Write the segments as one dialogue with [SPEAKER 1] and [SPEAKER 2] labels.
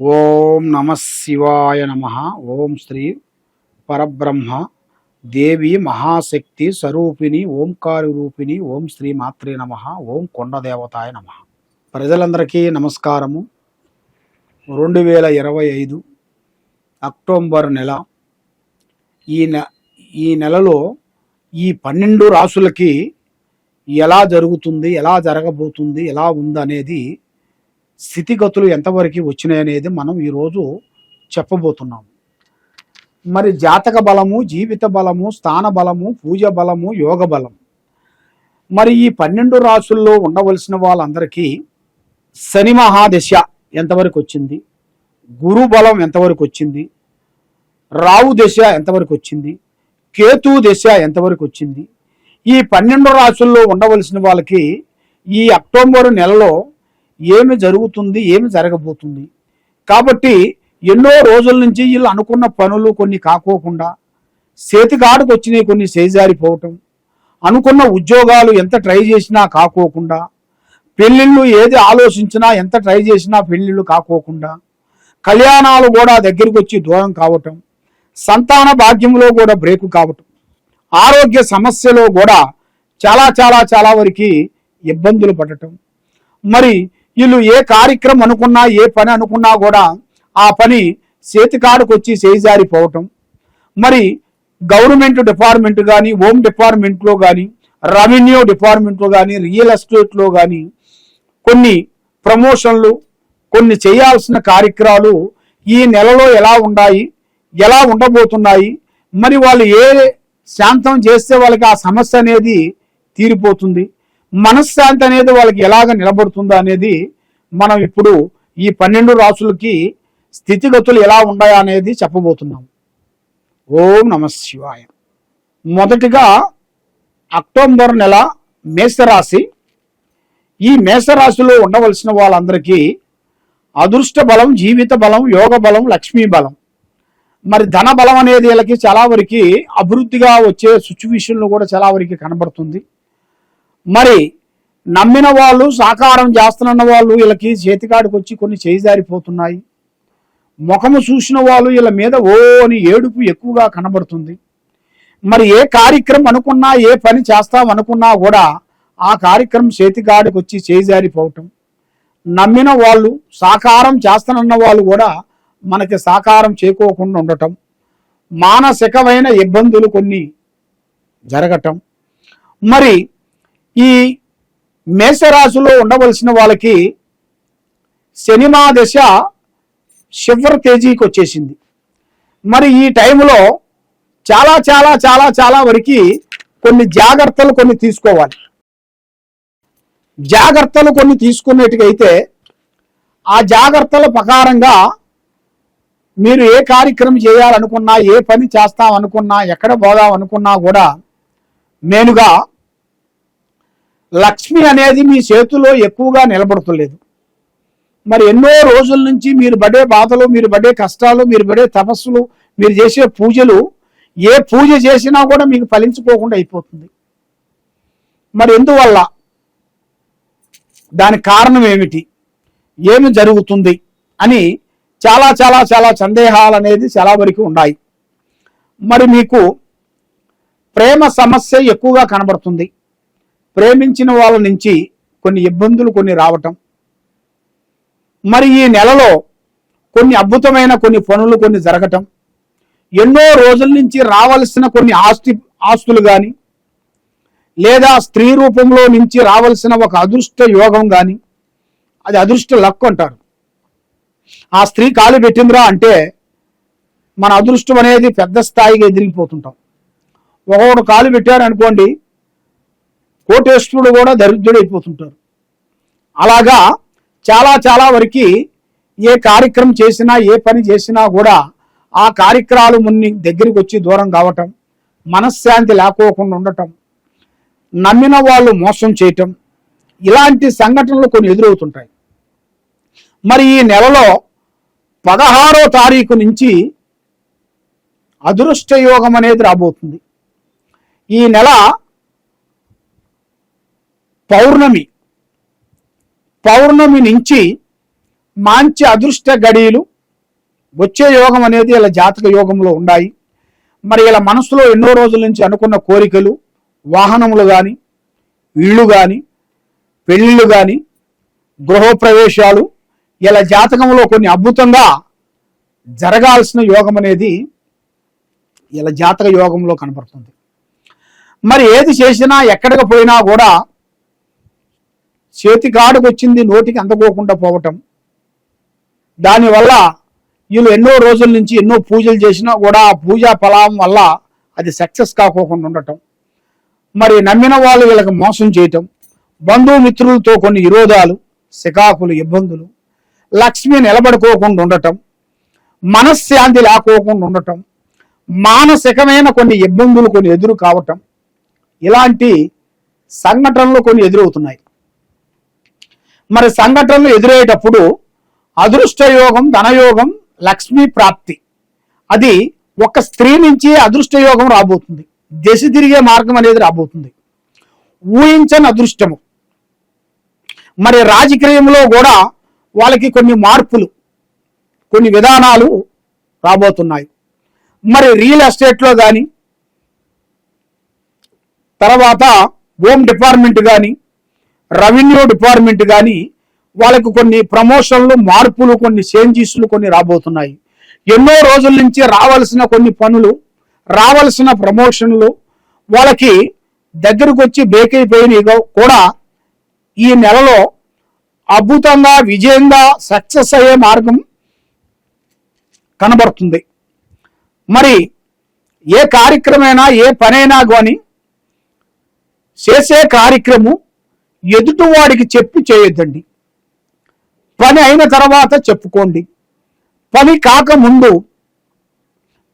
[SPEAKER 1] ఓం నమ శివాయ నమ. ఓం శ్రీ పరబ్రహ్మ. దేవి మహాశక్తి స్వరూపిణి ఓంకారి రూపిణి ఓం శ్రీ మాత్రే నమ. ఓం కొండదేవతాయ నమ. ప్రజలందరికీ నమస్కారము. రెండు వేల ఇరవై ఐదు అక్టోబర్ నెల. ఈ నె ఈ నెలలో ఈ పన్నెండు రాసులకి ఎలా జరుగుతుంది ఎలా జరగబోతుంది ఎలా ఉందనేది స్థితిగతులు ఎంతవరకు వచ్చినాయనేది మనం ఈరోజు చెప్పబోతున్నాం. మరి జాతక బలము జీవిత బలము స్థాన బలము పూజ బలము యోగ బలం. మరి ఈ పన్నెండు రాసుల్లో ఉండవలసిన వాళ్ళందరికీ శని మహాదశ ఎంతవరకు వచ్చింది? గురు బలం ఎంతవరకు వచ్చింది? రావు దశ ఎంతవరకు వచ్చింది? కేతు దశ ఎంతవరకు వచ్చింది? ఈ పన్నెండు రాసుల్లో ఉండవలసిన వాళ్ళకి ఈ అక్టోబర్ నెలలో ఏమి జరుగుతుంది ఏమి జరగబోతుంది. కాబట్టి ఎన్నో రోజుల నుంచి వీళ్ళు అనుకున్న పనులు కొన్ని కాకోకుండా చేతికాడుకు వచ్చినాయి కొన్ని చేజారిపోవటం అనుకున్న ఉద్యోగాలు ఎంత ట్రై చేసినా కాకోకుండా పెళ్ళిళ్ళు ఏది ఆలోచించినా ఎంత ట్రై చేసినా పెళ్ళిళ్ళు కాకోకుండా కళ్యాణాలు కూడా దగ్గరికి వచ్చి దూరం కావటం సంతాన భాగ్యంలో కూడా బ్రేకు కావటం ఆరోగ్య సమస్యలో కూడా చాలా చాలా చాలా వరకు ఇబ్బందులు పడటం. మరి వీళ్ళు ఏ కార్యక్రమం అనుకున్నా ఏ పని అనుకున్నా కూడా ఆ పని చేతికాడుకు వచ్చి చేజారిపోవటం మరి గవర్నమెంట్ డిపార్ట్మెంట్ కానీ హోమ్ డిపార్ట్మెంట్లో కానీ రెవెన్యూ డిపార్ట్మెంట్లో కానీ రియల్ ఎస్టేట్లో కానీ కొన్ని ప్రమోషన్లు కొన్ని చేయాల్సిన కార్యక్రమాలు ఈ నెలలో ఎలా ఉన్నాయి ఎలా ఉండబోతున్నాయి మరి వాళ్ళు ఏ శాంతం చేస్తే వాళ్ళకి ఆ సమస్య అనేది తీరిపోతుంది. మనశ్శాంతి అనేది వాళ్ళకి ఎలాగ నిలబడుతుందో అనేది మనం ఇప్పుడు ఈ పన్నెండు రాసులకి స్థితిగతులు ఎలా ఉన్నాయా అనేది చెప్పబోతున్నాం. ఓం నమ శివాయ. మొదటిగా అక్టోబర్ నెల మేషరాశి. ఈ మేషరాశిలో ఉండవలసిన వాళ్ళందరికీ అదృష్ట బలం జీవిత బలం యోగ బలం లక్ష్మీ బలం. మరి ధన బలం అనేది వీళ్ళకి చాలా వరకు అభివృద్ధిగా వచ్చే సిచ్యువేషన్లు కూడా చాలా వరకు కనబడుతుంది. మరి నమ్మిన వాళ్ళు సాకారం చేస్తున్న వాళ్ళు వీళ్ళకి చేతికాడికి వచ్చి కొన్ని చేయిదారిపోతున్నాయి ముఖము చూసిన వాళ్ళు వీళ్ళ మీద ఓ అని ఏడుపు ఎక్కువగా కనబడుతుంది. మరి ఏ కార్యక్రమం అనుకున్నా ఏ పని చేస్తాం అనుకున్నా కూడా ఆ కార్యక్రమం చేతికాడికి వచ్చి చేయిజారిపోవటం నమ్మిన వాళ్ళు సాకారం చేస్తానన్న వాళ్ళు కూడా మనకి సాకారం చేకోకుండా ఉండటం. మానసికమైన ఇబ్బందులు కొన్ని జరగటం. మరి ఈ మేషరాశిలో ఉండవలసిన వాళ్ళకి శనిమా దశ శివర్ తేజీకి వచ్చేసింది. మరి ఈ టైంలో చాలా చాలా చాలా చాలా వరకు కొన్ని జాగ్రత్తలు కొన్ని తీసుకోవాలి. జాగ్రత్తలు కొన్ని తీసుకునేట్టుగైతే ఆ జాగ్రత్తల ప్రకారంగా మీరు ఏ కార్యక్రమం చేయాలనుకున్నా ఏ పని చేస్తాం అనుకున్నా ఎక్కడ పోదాం అనుకున్నా కూడా నేనుగా లక్ష్మి అనేది మీ చేతిలో ఎక్కువగా నిలబడతలేదు. మరి ఎన్నో రోజుల నుంచి మీరు పడే బాధలు మీరు పడే కష్టాలు మీరు పడే తపస్సులు మీరు చేసే పూజలు ఏ పూజ చేసినా కూడా మీకు ఫలించుకోకుండా అయిపోతుంది. మరి ఎందువల్ల? దాని కారణం ఏమిటి? ఏమి జరుగుతుంది? అని చాలా చాలా చాలా సందేహాలు అనేది చాలా వరకు ఉన్నాయి. మరి మీకు ప్రేమ సమస్య ఎక్కువగా కనబడుతుంది. ప్రేమించిన వాళ్ళ నుంచి కొన్ని ఇబ్బందులు కొన్ని రావటం. మరి ఈ నెలలో కొన్ని అద్భుతమైన కొన్ని పనులు కొన్ని జరగటం. ఎన్నో రోజుల నుంచి రావలసిన కొన్ని ఆస్తి ఆస్తులు కానీ లేదా స్త్రీ రూపంలో నుంచి రావలసిన ఒక అదృష్ట యోగం కానీ అది అదృష్ట లక్ అంటారు. ఆ స్త్రీ కాలు పెట్టిందిరా అంటే మన అదృష్టం అనేది పెద్ద స్థాయిగా ఎదిరిగిపోతుంటాం ఒకడు కాలు పెట్టారు అనుకోండి కోటేశ్వరుడు కూడా దరిద్రుడైపోతుంటారు అలాగా చాలా చాలా వరకు ఏ కార్యక్రమం చేసినా ఏ పని చేసినా కూడా ఆ కార్యక్రమాలు మున్ని దగ్గరికి వచ్చి దూరం కావటం మనశ్శాంతి లేకోకుండా ఉండటం నమ్మిన వాళ్ళు మోసం చేయటం ఇలాంటి సంఘటనలు కొన్ని ఎదురవుతుంటాయి. మరి ఈ నెలలో పదహారో తారీఖు నుంచి అదృష్టయోగం అనేది రాబోతుంది. ఈ నెల పౌర్ణమి. పౌర్ణమి నుంచి మంచి అదృష్ట గడియలు వచ్చే యోగం అనేది ఇలా జాతక యోగంలో ఉన్నాయి. మరి ఇలా మనసులో ఎన్నో రోజుల నుంచి అనుకున్న కోరికలు వాహనములు కానీ ఇళ్ళు కానీ పెళ్ళిళ్ళు కానీ గృహప్రవేశాలు ఇలా జాతకంలో కొన్ని అద్భుతంగా జరగాల్సిన యోగం అనేది ఇలా జాతక యోగంలో కనపడుతుంది. మరి ఏది చేసినా ఎక్కడికి పోయినా కూడా చేతి కాడుకు వచ్చింది నోటికి అందకోకుండా పోవటం. దానివల్ల వీళ్ళు ఎన్నో రోజుల నుంచి ఎన్నో పూజలు చేసినా కూడా ఆ పూజా ఫలం వల్ల అది సక్సెస్ కాకోకుండా ఉండటం. మరి నమ్మిన వాళ్ళు వీళ్ళకి మోసం చేయటం. బంధుమిత్రులతో కొన్ని విరోధాలు శికాకులు ఇబ్బందులు. లక్ష్మి నిలబడుకోకుండా ఉండటం. మనశ్శాంతి లేకోకుండా ఉండటం. మానసికమైన కొన్ని ఇబ్బందులు కొన్ని ఎదురు కావటం. ఇలాంటి సంఘటనలు కొన్ని ఎదురవుతున్నాయి. మరి సంఘటనలు ఎదురయ్యేటప్పుడు అదృష్టయోగం ధనయోగం లక్ష్మీ ప్రాప్తి. అది ఒక స్త్రీ నుంచి అదృష్టయోగం రాబోతుంది. దశ తిరిగే మార్గం అనేది రాబోతుంది. ఊహించని అదృష్టము. మరి రాజకీయంలో కూడా వాళ్ళకి కొన్ని మార్పులు కొన్ని విధానాలు రాబోతున్నాయి. మరి రియల్ ఎస్టేట్లో కానీ తర్వాత హోమ్ డిపార్ట్మెంట్ కానీ రెవెన్యూ డిపార్ట్మెంట్ కానీ వాళ్ళకు కొన్ని ప్రమోషన్లు మార్పులు కొన్ని చేంజెస్లు కొన్ని రాబోతున్నాయి. ఎన్నో రోజుల నుంచి రావాల్సిన కొన్ని పనులు రావాల్సిన ప్రమోషన్లు వాళ్ళకి దగ్గరకు వచ్చి బేకైపోయినవి కూడా ఈ నెలలో అద్భుతంగా విజయంగా సక్సెస్ అయ్యే మార్గం కనబడుతుంది. మరి ఏ కార్యక్రమైనా ఏ పనైనా కానీ చేసే కార్యక్రమం ఎదుటివాడికి చెప్పి చేయొద్దండి. పని అయిన తర్వాత చెప్పుకోండి. పని కాకముందు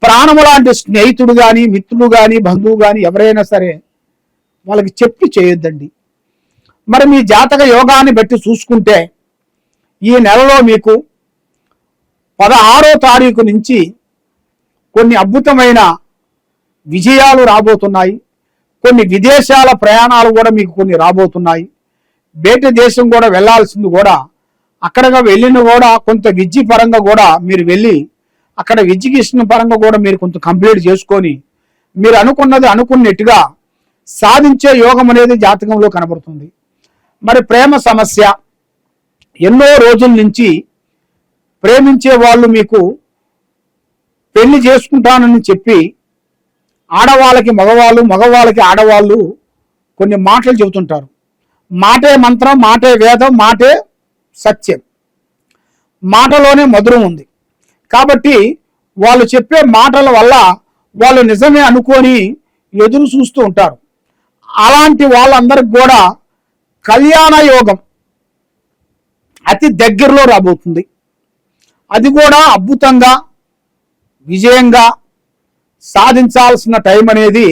[SPEAKER 1] ప్రాణము లాంటి స్నేహితుడు కానీ మిత్రుడు కానీ బంధువు కానీ ఎవరైనా సరే వాళ్ళకి చెప్పి చేయొద్దండి. మరి మీ జాతక యోగాన్ని బట్టి చూసుకుంటే ఈ నెలలో మీకు పదహారో తారీఖు నుంచి కొన్ని అద్భుతమైన విజయాలు రాబోతున్నాయి. కొన్ని విదేశాల ప్రయాణాలు కూడా మీకు కొన్ని రాబోతున్నాయి. బయట దేశం కూడా వెళ్ళాల్సింది కూడా అక్కడగా వెళ్ళిన కూడా కొంత విద్య పరంగా కూడా మీరు వెళ్ళి అక్కడ ఎడ్యుకేషన్ పరంగా కూడా మీరు కొంత కంప్లీట్ చేసుకొని మీరు అనుకున్నది అనుకున్నట్టుగా సాధించే యోగం అనేది జాతకంలో కనబడుతుంది. మరి ప్రేమ సమస్య ఎన్నో రోజుల నుంచి ప్రేమించే వాళ్ళు మీకు పెళ్ళి చేసుకుంటానని చెప్పి ఆడవాళ్ళకి మగవాళ్ళు మగవాళ్ళకి ఆడవాళ్ళు కొన్ని మాటలు చెబుతుంటారు. మాటే మంత్రం మాటే వేదం మాటే సత్యం. మాటలోనే మధురం ఉంది. కాబట్టి వాళ్ళు చెప్పే మాటల వల్ల వాళ్ళు నిజమే అనుకొని ఎదురు చూస్తూ ఉంటారు. అలాంటి వాళ్ళందరికి కూడా కళ్యాణ యోగం అతి దగ్గరలో రాబోతుంది. అది కూడా అద్భుతంగా విజయంగా సాధించాల్సిన టైం అనేది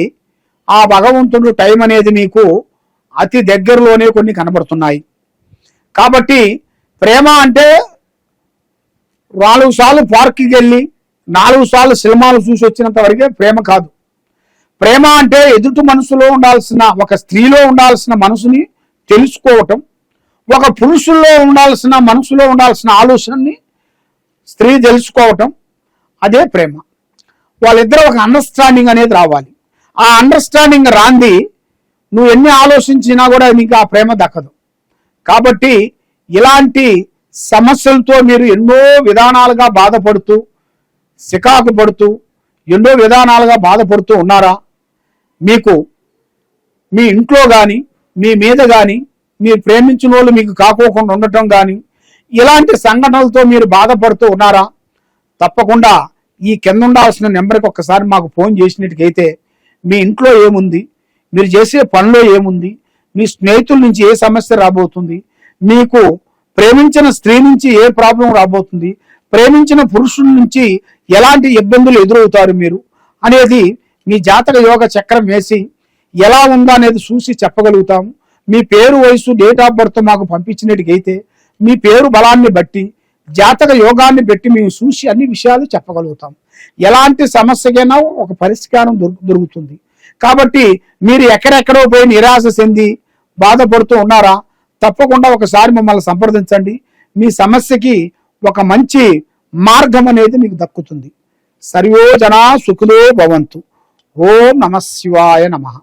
[SPEAKER 1] ఆ భగవంతుడు టైం అనేది మీకు అతి దగ్గరలోనే కొన్ని కనబడుతున్నాయి. కాబట్టి ప్రేమ అంటే నాలుగు సార్లు పార్క్కి వెళ్ళి నాలుగు సార్లు సినిమాలు చూసి వచ్చినంత వరకే ప్రేమ కాదు. ప్రేమ అంటే ఎదుటి మనసులో ఉండాల్సిన ఒక స్త్రీలో ఉండాల్సిన మనసుని తెలుసుకోవటం ఒక పురుషుల్లో ఉండాల్సిన మనసులో ఉండాల్సిన ఆలోచనని స్త్రీ తెలుసుకోవటం అదే ప్రేమ. వాళ్ళిద్దరూ ఒక అండర్స్టాండింగ్ అనేది రావాలి. ఆ అండర్స్టాండింగ్ రాంది నువ్వు ఎన్ని ఆలోచించినా కూడా నీకు ఆ ప్రేమ దక్కదు. కాబట్టి ఇలాంటి సమస్యలతో మీరు ఎన్నో విధానాలుగా బాధపడుతూ సికాకు పడుతూ ఎన్నో విధానాలుగా బాధపడుతూ ఉన్నారా? మీకు మీ ఇంట్లో కానీ మీ మీద కానీ మీరు ప్రేమించిన వాళ్ళు మీకు కాకోకుండా ఉండటం కానీ ఇలాంటి సంఘటనలతో మీరు బాధపడుతూ ఉన్నారా? తప్పకుండా ఈ కింద ఉండాల్సిన నెంబర్కి ఒక్కసారి మాకు ఫోన్ చేసినట్టుకైతే మీ ఇంట్లో ఏముంది? మీరు చేసే పనిలో ఏముంది? మీ స్నేహితుల నుంచి ఏ సమస్య రాబోతుంది? మీకు ప్రేమించిన స్త్రీ నుంచి ఏ ప్రాబ్లం రాబోతుంది? ప్రేమించిన పురుషుల నుంచి ఎలాంటి ఇబ్బందులు ఎదురవుతారు మీరు? అనేది మీ జాతక యోగ చక్రం వేసి ఎలా ఉందా అనేది చూసి చెప్పగలుగుతాము మీ పేరు వయసు డేట్ ఆఫ్ బర్త్ మాకు పంపించినట్టుకైతే మీ పేరు బలాన్ని బట్టి జాతక యోగాన్ని బట్టి మేము చూసి అన్ని విషయాలు చెప్పగలుగుతాం. ఎలాంటి సమస్యకైనా ఒక పరిష్కారం దొరుకు దొరుకుతుంది. కాబట్టి మీరు ఎక్కడెక్కడో పోయి నిరాశ చెంది బాధపడుతూ ఉన్నారా? తప్పకుండా ఒకసారి మమ్మల్ని సంప్రదించండి. మీ సమస్యకి ఒక మంచి మార్గం అనేది మీకు దక్కుతుంది. సర్వోజన సుఖులో భవంతు. ఓం నమ శివాయ నమః.